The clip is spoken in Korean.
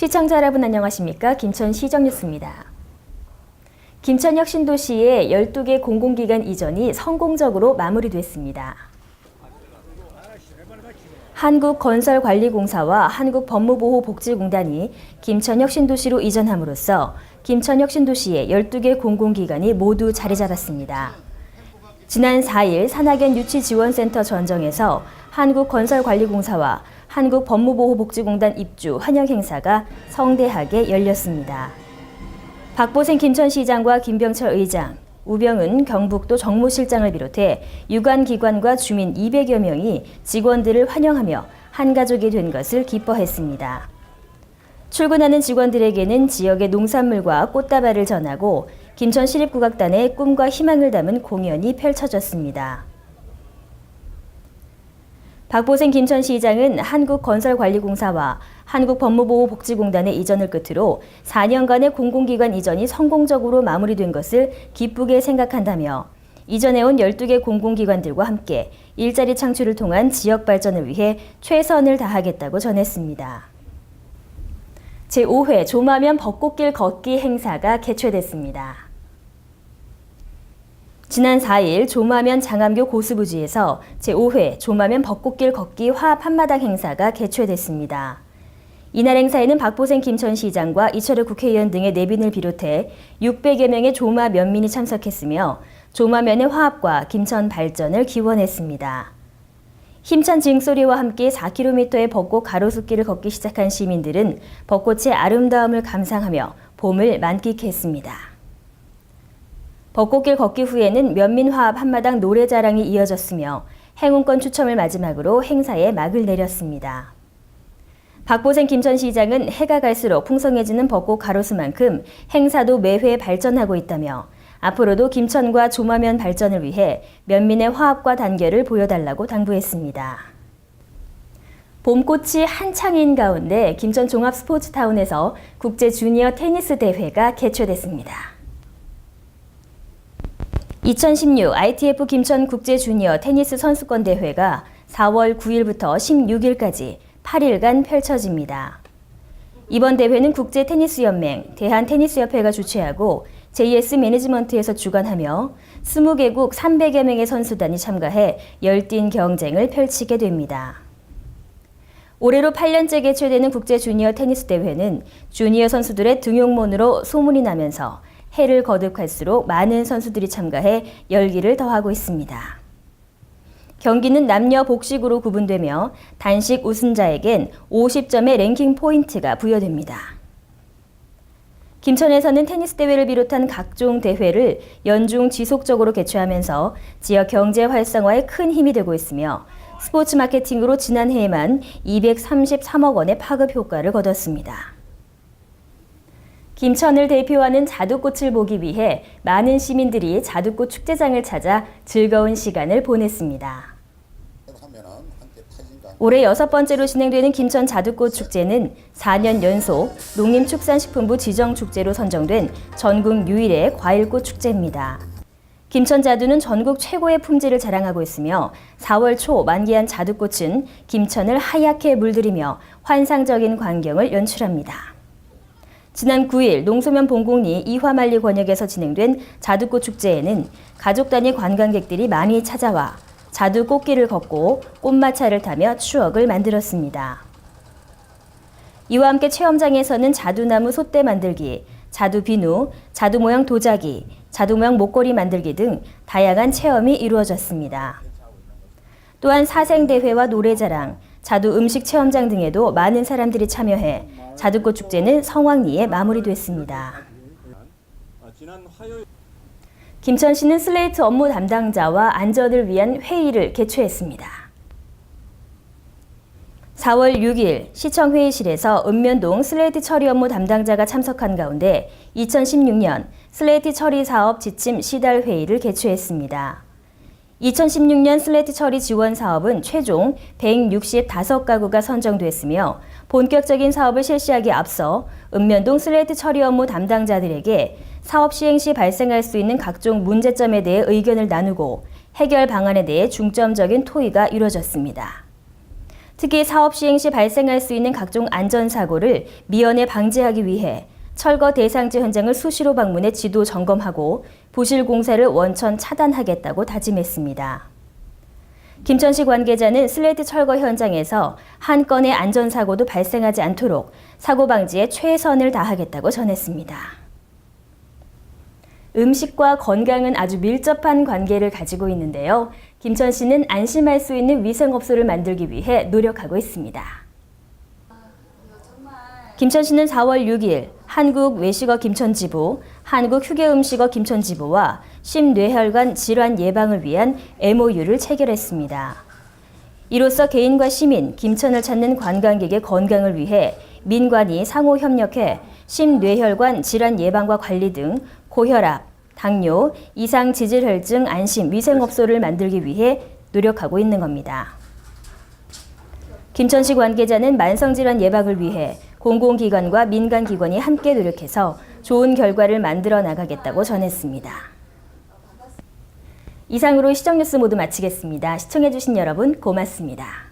시청자 여러분 안녕하십니까? 김천 시정뉴스입니다. 김천역 신도시의 12개 공공기관 이전이 성공적으로 마무리됐습니다. 한국건설관리공사와 한국법무보호복지공단이 김천역 신도시로 이전함으로써 김천역 신도시의 12개 공공기관이 모두 자리 잡았습니다. 지난 4일 산학연 유치지원센터 전정에서 한국건설관리공사와 한국법무보호복지공단 입주 환영 행사가 성대하게 열렸습니다. 박보생 김천시장과 김병철 의장, 우병은 경북도 정무실장을 비롯해 유관기관과 주민 200여 명이 직원들을 환영하며 한가족이 된 것을 기뻐했습니다. 출근하는 직원들에게는 지역의 농산물과 꽃다발을 전하고 김천 시립국악단의 꿈과 희망을 담은 공연이 펼쳐졌습니다. 박보생 김천시장은 한국건설관리공사와 한국법무보호복지공단의 이전을 끝으로 4년간의 공공기관 이전이 성공적으로 마무리된 것을 기쁘게 생각한다며 이전해온 12개 공공기관들과 함께 일자리 창출을 통한 지역 발전을 위해 최선을 다하겠다고 전했습니다. 제5회 조마면 벚꽃길 걷기 행사가 개최됐습니다. 지난 4일 조마면 장암교 고수부지에서 제5회 조마면 벚꽃길 걷기 화합 한마당 행사가 개최됐습니다. 이날 행사에는 박보생 김천 시장과 이철우 국회의원 등의 내빈을 비롯해 600여 명의 조마 면민이 참석했으며 조마면의 화합과 김천 발전을 기원했습니다. 힘찬 징소리와 함께 4km의 벚꽃 가로수길을 걷기 시작한 시민들은 벚꽃의 아름다움을 감상하며 봄을 만끽했습니다. 벚꽃길 걷기 후에는 면민화합 한마당 노래자랑이 이어졌으며 행운권 추첨을 마지막으로 행사에 막을 내렸습니다. 박보생 김천 시장은 해가 갈수록 풍성해지는 벚꽃 가로수만큼 행사도 매회 발전하고 있다며 앞으로도 김천과 조마면 발전을 위해 면민의 화합과 단결을 보여달라고 당부했습니다. 봄꽃이 한창인 가운데 김천 종합 스포츠타운에서 국제 주니어 테니스 대회가 개최됐습니다. 2016 ITF 김천 국제 주니어 테니스 선수권 대회가 4월 9일부터 16일까지 8일간 펼쳐집니다. 이번 대회는 국제 테니스 연맹, 대한 테니스 협회가 주최하고 JS 매니지먼트에서 주관하며 20개국 300여 명의 선수단이 참가해 열띤 경쟁을 펼치게 됩니다. 올해로 8년째 개최되는 국제 주니어 테니스 대회는 주니어 선수들의 등용문으로 소문이 나면서 해를 거듭할수록 많은 선수들이 참가해 열기를 더하고 있습니다. 경기는 남녀 복식으로 구분되며 단식 우승자에겐 50점의 랭킹 포인트가 부여됩니다. 김천에서는 테니스 대회를 비롯한 각종 대회를 연중 지속적으로 개최하면서 지역 경제 활성화에 큰 힘이 되고 있으며 스포츠 마케팅으로 지난해에만 233억 원의 파급 효과를 거뒀습니다. 김천을 대표하는 자두꽃을 보기 위해 많은 시민들이 자두꽃 축제장을 찾아 즐거운 시간을 보냈습니다. 올해 여섯 번째로 진행되는 김천 자두꽃 축제는 4년 연속 농림축산식품부 지정축제로 선정된 전국 유일의 과일꽃 축제입니다. 김천 자두는 전국 최고의 품질을 자랑하고 있으며 4월 초 만개한 자두꽃은 김천을 하얗게 물들이며 환상적인 광경을 연출합니다. 지난 9일 농소면 봉곡리 이화만리 권역에서 진행된 자두꽃 축제에는 가족 단위 관광객들이 많이 찾아와 자두 꽃길을 걷고 꽃마차를 타며 추억을 만들었습니다. 이와 함께 체험장에서는 자두나무 솥대 만들기, 자두 비누, 자두 모양 도자기, 자두 모양 목걸이 만들기 등 다양한 체험이 이루어졌습니다. 또한 사생대회와 노래자랑, 자두 음식 체험장 등에도 많은 사람들이 참여해 자두꽃 축제는 성황리에 마무리됐습니다. 김천시는 슬레이트 업무 담당자와 안전을 위한 회의를 개최했습니다. 4월 6일 시청 회의실에서 읍면동 슬레이트 처리 업무 담당자가 참석한 가운데 2016년 슬레이트 처리 사업 지침 시달 회의를 개최했습니다. 2016년 슬레이트 처리 지원 사업은 최종 165가구가 선정됐으며 본격적인 사업을 실시하기에 앞서 읍면동 슬레이트 처리 업무 담당자들에게 사업 시행 시 발생할 수 있는 각종 문제점에 대해 의견을 나누고 해결 방안에 대해 중점적인 토의가 이루어졌습니다. 특히 사업 시행 시 발생할 수 있는 각종 안전사고를 미연에 방지하기 위해 철거 대상지 현장을 수시로 방문해 지도 점검하고 부실 공사를 원천 차단하겠다고 다짐했습니다. 김천시 관계자는 슬레이트 철거 현장에서 한 건의 안전사고도 발생하지 않도록 사고 방지에 최선을 다하겠다고 전했습니다. 음식과 건강은 아주 밀접한 관계를 가지고 있는데요. 김천 시는 안심할 수 있는 위생업소를 만들기 위해 노력하고 있습니다. 김천시는 4월 6일 한국 외식어 김천지부, 한국 휴게음식어 김천지부와 심뇌혈관 질환 예방을 위한 MOU를 체결했습니다. 이로써 개인과 시민, 김천을 찾는 관광객의 건강을 위해 민관이 상호 협력해 심뇌혈관 질환 예방과 관리 등 고혈압, 당뇨, 이상 지질혈증 안심 위생업소를 만들기 위해 노력하고 있는 겁니다. 김천시 관계자는 만성질환 예방을 위해 공공기관과 민간기관이 함께 노력해서 좋은 결과를 만들어 나가겠다고 전했습니다. 이상으로 시정뉴스 모두 마치겠습니다. 시청해주신 여러분 고맙습니다.